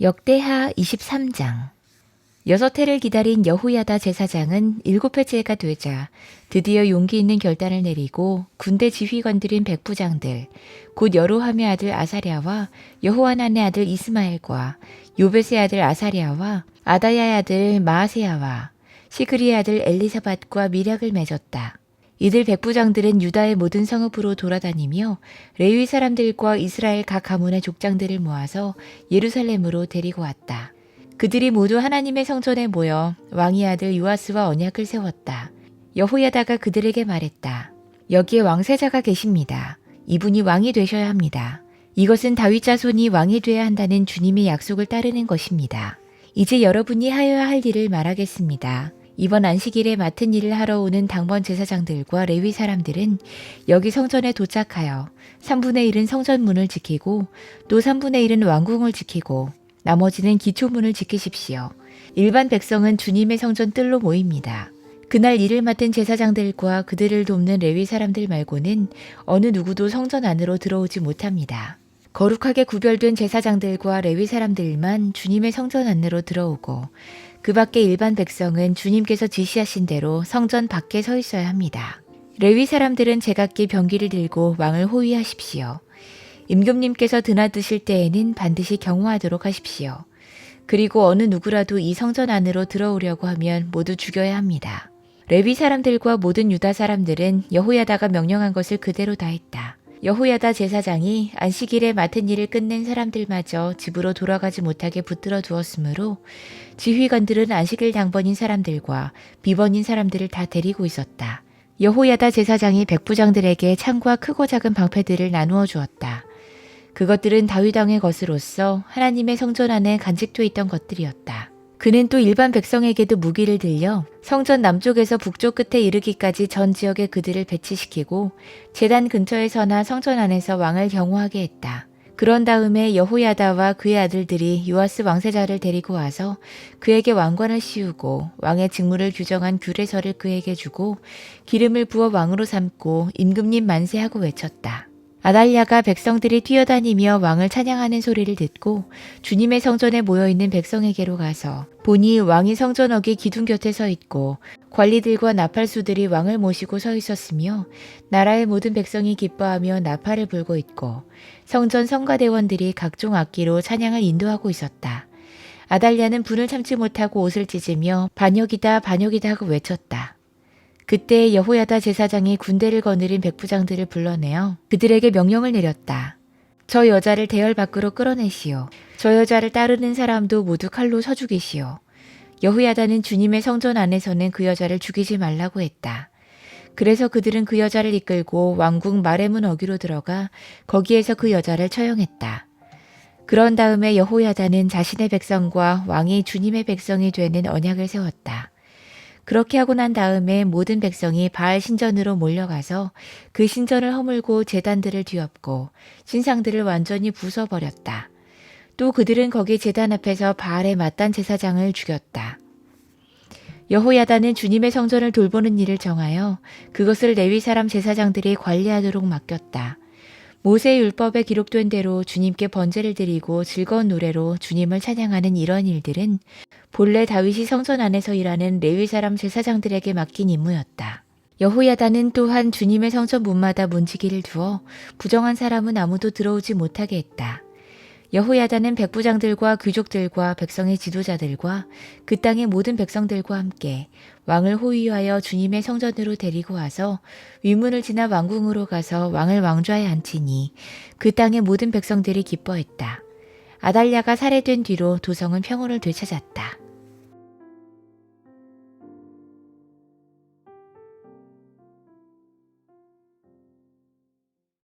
역대하 23장 여섯 해를 기다린 여호야다 제사장은 일곱 해째가 되자 드디어 용기 있는 결단을 내리고 군대 지휘관들인 백부장들 곧 여로함의 아들 아사랴와 여호와난의 아들 이스마엘과 요벳의 아들 아사랴와 아다야의 아들 마아세야와 시그리의 아들 엘리사밧과 미략을 맺었다. 이들 백부장들은 유다의 모든 성읍으로 돌아다니며 레위 사람들과 이스라엘 각 가문의 족장들을 모아서 예루살렘으로 데리고 왔다. 그들이 모두 하나님의 성전에 모여 왕의 아들 요아스와 언약을 세웠다. 여호야다가 그들에게 말했다. 여기에 왕세자가 계십니다. 이분이 왕이 되셔야 합니다. 이것은 다윗 자손이 왕이 돼야 한다는 주님의 약속을 따르는 것입니다. 이제 여러분이 하여야 할 일을 말하겠습니다. 이번 안식일에 맡은 일을 하러 오는 당번 제사장들과 레위 사람들은 여기 성전에 도착하여 3분의 1은 성전문을 지키고 또 3분의 1은 왕궁을 지키고 나머지는 기초문을 지키십시오. 일반 백성은 주님의 성전 뜰로 모입니다. 그날 일을 맡은 제사장들과 그들을 돕는 레위 사람들 말고는 어느 누구도 성전 안으로 들어오지 못합니다. 거룩하게 구별된 제사장들과 레위 사람들만 주님의 성전 안으로 들어오고 그 밖에 일반 백성은 주님께서 지시하신 대로 성전 밖에 서 있어야 합니다. 레위 사람들은 제각기 병기를 들고 왕을 호위하십시오. 임금님께서 드나드실 때에는 반드시 경호하도록 하십시오. 그리고 어느 누구라도 이 성전 안으로 들어오려고 하면 모두 죽여야 합니다. 레위 사람들과 모든 유다 사람들은 여호야다가 명령한 것을 그대로 다 했다. 여호야다 제사장이 안식일에 맡은 일을 끝낸 사람들마저 집으로 돌아가지 못하게 붙들어 두었으므로 지휘관들은 안식일 당번인 사람들과 비번인 사람들을 다 데리고 있었다. 여호야다 제사장이 백부장들에게 창과 크고 작은 방패들을 나누어 주었다. 그것들은 다윗 왕의 것으로서 하나님의 성전 안에 간직돼 있던 것들이었다. 그는 또 일반 백성에게도 무기를 들려 성전 남쪽에서 북쪽 끝에 이르기까지 전 지역에 그들을 배치시키고 재단 근처에서나 성전 안에서 왕을 경호하게 했다. 그런 다음에 여호야다와 그의 아들들이 요아스 왕세자를 데리고 와서 그에게 왕관을 씌우고 왕의 직무를 규정한 규례서를 그에게 주고 기름을 부어 왕으로 삼고 임금님 만세하고 외쳤다. 아달랴가 백성들이 뛰어다니며 왕을 찬양하는 소리를 듣고 주님의 성전에 모여있는 백성에게로 가서 보니 왕이 성전역의 기둥 곁에 서 있고 관리들과 나팔수들이 왕을 모시고 서 있었으며 나라의 모든 백성이 기뻐하며 나팔을 불고 있고 성전 성가대원들이 각종 악기로 찬양을 인도하고 있었다. 아달랴는 분을 참지 못하고 옷을 찢으며 반역이다 반역이다 하고 외쳤다. 그때 여호야다 제사장이 군대를 거느린 백부장들을 불러내어 그들에게 명령을 내렸다. 저 여자를 대열 밖으로 끌어내시오. 저 여자를 따르는 사람도 모두 칼로 쳐 죽이시오. 여호야다는 주님의 성전 안에서는 그 여자를 죽이지 말라고 했다. 그래서 그들은 그 여자를 이끌고 왕궁 마레문 어귀로 들어가 거기에서 그 여자를 처형했다. 그런 다음에 여호야다는 자신의 백성과 왕이 주님의 백성이 되는 언약을 세웠다. 그렇게 하고 난 다음에 모든 백성이 바알 신전으로 몰려가서 그 신전을 허물고 재단들을 뒤엎고 신상들을 완전히 부숴버렸다. 또 그들은 거기 재단 앞에서 바알의 맞단 제사장을 죽였다. 여호야다는 주님의 성전을 돌보는 일을 정하여 그것을 레위 사람 제사장들이 관리하도록 맡겼다. 모세의 율법에 기록된 대로 주님께 번제를 드리고 즐거운 노래로 주님을 찬양하는 이런 일들은 본래 다윗이 성전 안에서 일하는 레위 사람 제사장들에게 맡긴 임무였다. 여호야다는 또한 주님의 성전 문마다 문지기를 두어 부정한 사람은 아무도 들어오지 못하게 했다. 여호야다는 백부장들과 귀족들과 백성의 지도자들과 그 땅의 모든 백성들과 함께 왕을 호위하여 주님의 성전으로 데리고 와서 위문을 지나 왕궁으로 가서 왕을 왕좌에 앉히니 그 땅의 모든 백성들이 기뻐했다. 아달랴가 살해된 뒤로 도성은 평온을 되찾았다.